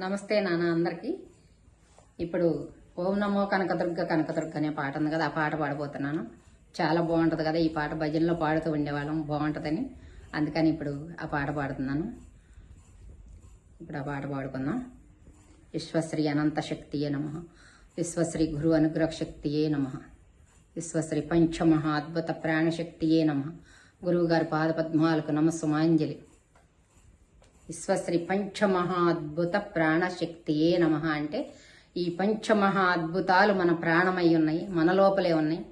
నమస్తే నాన్న అందరికీ. ఇప్పుడు ఓం నమో కనకదుర్గ కనకదుర్గ అనే పాట ఉంది కదా ఆ పాట పాడబోతున్నాను. చాలా బాగుంటుంది కదా ఈ పాట భజనలో పాడుతూ ఉండేవాళ్ళం బాగుంటుందని. అందుకని ఇప్పుడు ఆ పాట పాడుతున్నాను. ఇప్పుడు ఆ పాట పాడుకుందాం. విశ్వశ్రీ అనంత శక్తియే నమ. విశ్వశ్రీ గురు అనుగ్రహ శక్తియే నమ. విశ్వశ్రీ పంచమహా అద్భుత ప్రాణశక్తియే నమ. గురువుగారి పాదపద్మాలకు నమస్సుమాంజలి. విశ్వశ్రీ పంచమహా అద్భుత ప్రాణశక్తియే నమ అంటే ఈ పంచమహా అద్భుతాలు మన ప్రాణమై ఉన్నాయి మన లోపలే ఉన్నాయి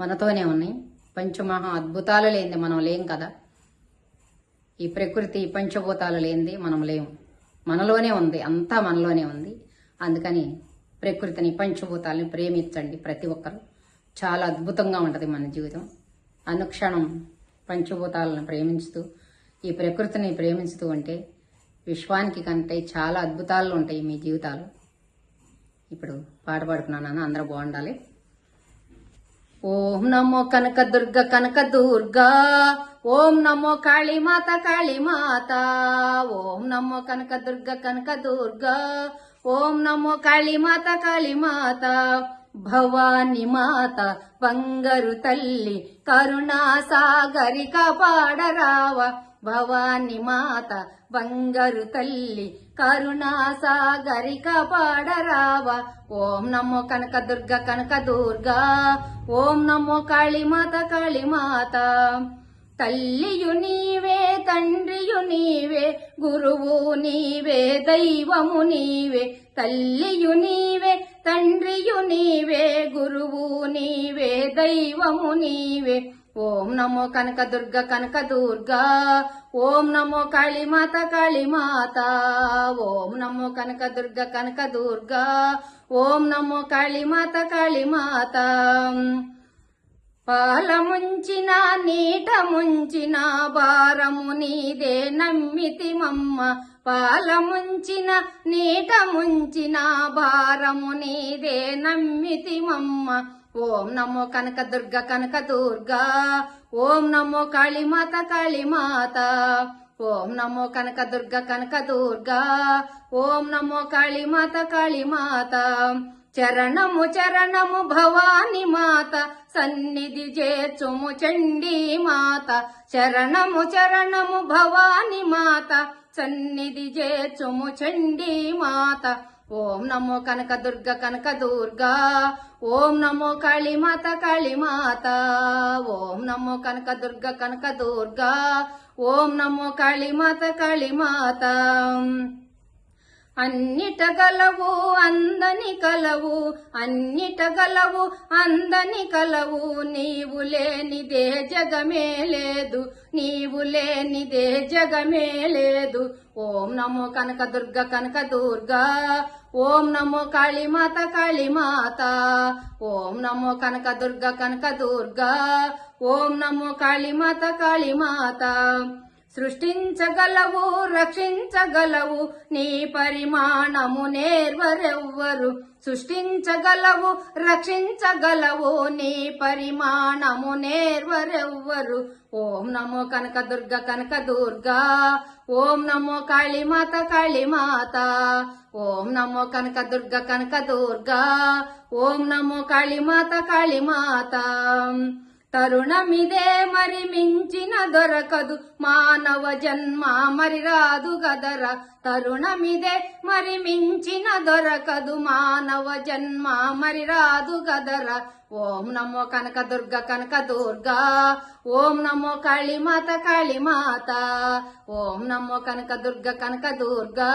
మనతోనే ఉన్నాయి. పంచమహా అద్భుతాలు లేనిది మనం లేం కదా. ఈ ప్రకృతి పంచభూతాలు లేనిది మనం లేము మనలోనే ఉంది అంతా మనలోనే ఉంది. అందుకని ప్రకృతిని పంచభూతాలని ప్రేమించండి ప్రతి ఒక్కరు. చాలా అద్భుతంగా ఉంటుంది మన జీవితం. అనుక్షణం పంచభూతాలను ప్రేమించుతూ ఈ ప్రకృతిని ప్రేమించుతూ ఉంటే విశ్వానికి కంటే చాలా అద్భుతాలు ఉంటాయి మీ జీవితాలు. ఇప్పుడు పాట పాడుకున్నాను అందరూ బాగుండాలి. ఓం నమో కనక దుర్గ కనక దుర్గా ఓం నమో కాళీమాత కాళీమాత. ఓం నమో కనక దుర్గ కనక దుర్గా ఓం నమో కాళీమాత కాళీమాత. భవాని మాత బంగరు తల్లి కరుణా సాగరి కాపాడరావ. భవాని మాత బంగరు తల్లి కరుణా సాగరి ఓం నమో కనక దుర్గ కనక దుర్గా ఓం నమో కాళీమాత కాళీమాత. తల్లియు నీవే తండ్రియు నీవే గురువు నీవే దైవము నీవే. తల్లియు నీవే తండ్రియు నీవే గురువు నీవే దైవము నీవే. ఓం నమో కనక దుర్గ కనక దుర్గా ఓం నమో కాళీమాత కాళీమాత. ఓం నమో కనక దుర్గ కనక దుర్గా ఓం నమో కాళీమాత కాళీమాత. పాల ముంచిన నీట ముంచిన భారము నీదే నమ్మితి మమ్మ. పాల ముంచిన నీట ముంచిన భారము నీదే నమ్మితి మమ్మ. ఓం నమో కనక దుర్గ కనక దుర్గా ఓం నమో కాళీమాత కాళీమాత. ఓం నమో కనక దుర్గ కనక దుర్గా ఓం నమో కాళీమాత కాళీమాత. చరణము చరణము భవాని మాత. సన్నిధి చేర్చుము చండీ మాత. చరణము చరణము భవాని మాత. సన్నిధి చేర్చుము చండీ మాత. ఓం నమో కనక దుర్గ కనక దుర్గా ఓం నమో కాళీమాత కాళీమాత. ఓం నమో కనక దుర్గ కనక దుర్గా ఓం నమో కాళీమాత కాళీమాత. అన్నిట గలవు అందని కలవు అన్నిట గలవు అందని కలవు. నీవు లేనిదే జగమే లేదు నీవు లేనిదే జగమే లేదు. ఓం నమో కనక దుర్గ కనక దుర్గా ఓం నమో కాళీమాత కాళీమాత. ఓం నమో కనక దుర్గ కనక దుర్గా ఓం నమో కాళీమాత కాళీమాత. సృష్టించగలవు రక్షించగలవు నీ పరిమాణము నేర్వరెవ్వరు. సృష్టించగలవు రక్షించగలవు నీ పరిమాణము నేర్వరెవ్వరు. ఓం నమో కనక దుర్గ కనక దుర్గా ఓం నమో కాళీమాత కాళీమాత. ఓం నమో కనక దుర్గ కనక దుర్గా ఓం నమో కాళీమాత కాళీమాత. తరుణమిదే మరి మించిన దొరకదు మానవ జన్మ మరి రాదు గదరా. తరుణమిదే మరి మించిన దొరకదు మానవ జన్మ మరి రాదు గదరా. ఓం నమో కనక దుర్గ కనక దుర్గా ఓం నమో కాళీమాత కాళీమాత. ఓం నమో కనక దుర్గ కనక దుర్గా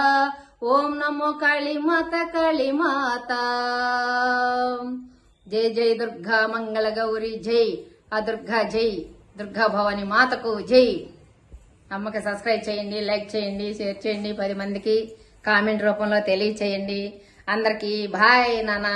ఓం నమో కాళీమాత కాళీమాత. జై జై దుర్గా మంగళ గౌరి జై. ఆ దుర్గా జై దుర్గా భవాని మాతకు జై. అమ్మకి సబ్స్క్రైబ్ చేయండి లైక్ చేయండి షేర్ చేయండి పది మందికి కామెంట్ రూపంలో తెలియచేయండి. అందరికీ బాయ్ నానా.